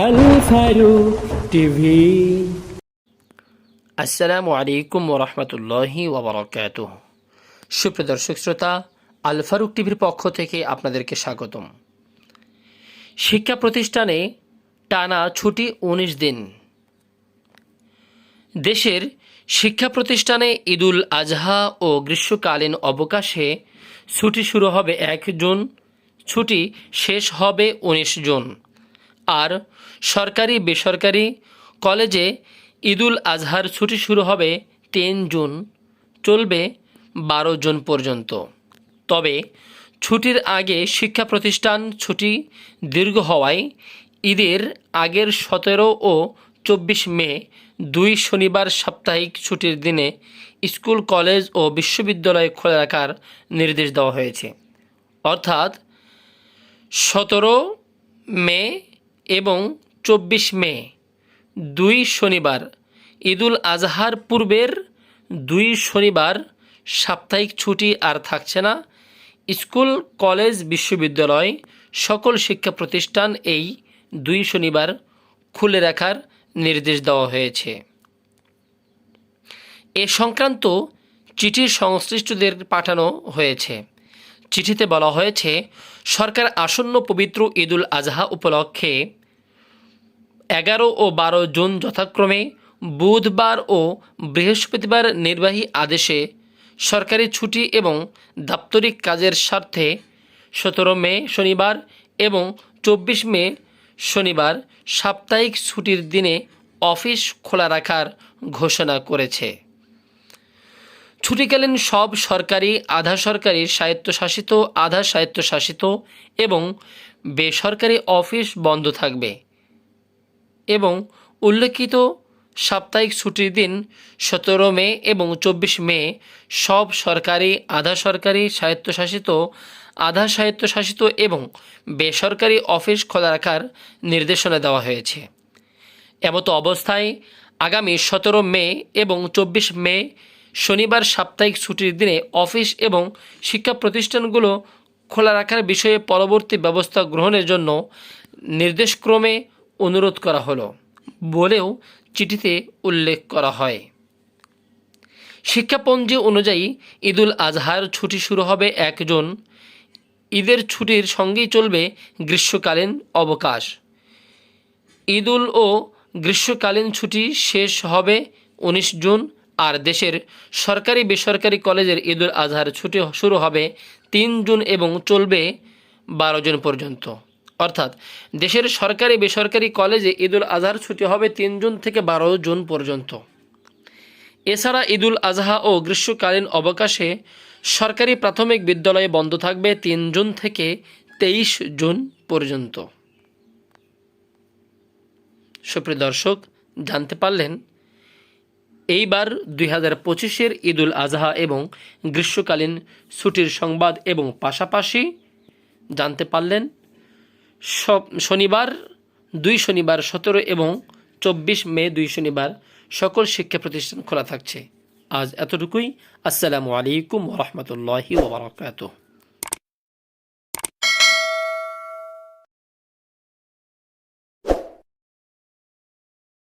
আল TV. আসসালামু আলাইকুম ওরহমতুল্লাহি ওবরাকাত সুপ্রিয় দর্শক শ্রোতা, আল ফারুক টিভির পক্ষ থেকে আপনাদেরকে স্বাগতম। শিক্ষা প্রতিষ্ঠানে টানা ছুটি উনিশ দিন। দেশের শিক্ষা প্রতিষ্ঠানে ঈদুল আজহা ও গ্রীষ্মকালীন অবকাশে ছুটি শুরু হবে এক জুন, ছুটি শেষ হবে উনিশ জুন। আর সরকারি, বেসরকারি কলেজে ঈদুল আজহার ছুটি শুরু হবে তিন জুন, চলবে বারো জুন পর্যন্ত। তবে ছুটির আগে শিক্ষা প্রতিষ্ঠান ছুটি দীর্ঘ হওয়ায় ঈদের আগের সতেরো ও চব্বিশ মে দুই শনিবার সাপ্তাহিক ছুটির দিনে স্কুল, কলেজ ও বিশ্ববিদ্যালয় খোলা রাখার নির্দেশ দেওয়া হয়েছে। অর্থাৎ সতেরো মে এবং চব্বিশ মে, দুই শনিবার। ঈদুল আজহার পূর্বের দুই শনিবার সাপ্তাহিক ছুটি আর থাকছে না। স্কুল, কলেজ, বিশ্ববিদ্যালয় সকল শিক্ষা প্রতিষ্ঠান এই দুই শনিবার খুলে রাখার নির্দেশ দেওয়া হয়েছে। এ সংক্রান্ত চিঠি সংশ্লিষ্টদের পাঠানো হয়েছে। চিঠিতে বলা হয়েছে, সরকার আসন্ন পবিত্র ঈদুল আজহা উপলক্ষে এগারো ও বারো জুন যথাক্রমে বুধবার ও বৃহস্পতিবার নির্বাহী আদেশে সরকারি ছুটি এবং দাপ্তরিক কাজের স্বার্থে সতেরো মে শনিবার এবং চব্বিশ মে শনিবার সাপ্তাহিক ছুটির দিনে অফিস খোলা রাখার ঘোষণা করেছে। ছুটিকালীন সব সরকারি, আধা সরকারি স্বায়ত্তশাসিত, আধা স্বায়ত্তশাসিত এবং বেসরকারি অফিস বন্ধ থাকবে। এবং উল্লেখিত সাপ্তাহিক ছুটির দিন সতেরো মে এবং চব্বিশ মে সব সরকারি, আধা সরকারি, স্বায়ত্তশাসিত, আধা স্বায়ত্তশাসিত এবং বেসরকারি অফিস খোলা রাখার নির্দেশনা দেওয়া হয়েছে। এমতো অবস্থায় আগামী সতেরো মে এবং চব্বিশ মে শনিবার সাপ্তাহিক ছুটির দিনে অফিস এবং শিক্ষা প্রতিষ্ঠানগুলো খোলা রাখার বিষয়ে পরবর্তী ব্যবস্থা গ্রহণের জন্য নির্দেশক্রমে অনুরোধ করা হলো বলেও চিঠিতে উল্লেখ করা হয়। শিক্ষাপঞ্জি অনুযায়ী ঈদুল আজহার ছুটি শুরু হবে এক জুন ঈদের ছুটির সঙ্গেই চলবে গ্রীষ্মকালীন অবকাশ। ঈদুল ও গ্রীষ্মকালীন ছুটি শেষ হবে উনিশ জুন। আর দেশের সরকারি বেসরকারি কলেজের ঈদুল আজহার ছুটি শুরু হবে তিন জুন এবং চলবে বারো জুন পর্যন্ত। অর্থাৎ দেশের সরকারি বেসরকারি কলেজে ঈদুল আজহার ছুটি হবে তিন জুন থেকে বারো জুন পর্যন্ত। এছাড়া ঈদুল আজহা ও গ্রীষ্মকালীন অবকাশে সরকারি প্রাথমিক বিদ্যালয়ে বন্ধ থাকবে তিন জুন থেকে তেইশ জুন পর্যন্ত। সুপ্রিয় দর্শক, জানতে পারলেন, এইবার দুই হাজার পঁচিশের ঈদুল আজহা এবং গ্রীষ্মকালীন ছুটির সংবাদ এবং পাশাপাশি জানতে পারলেন শনিবার দুই শনিবার সতেরো এবং চব্বিশ মে দুই শনিবার সকল শিক্ষা প্রতিষ্ঠান খোলা থাকছে। আজ এতটুকুই। আসসালামু আলাইকুম রহমতুল্লাহি ওবরাকাতুহ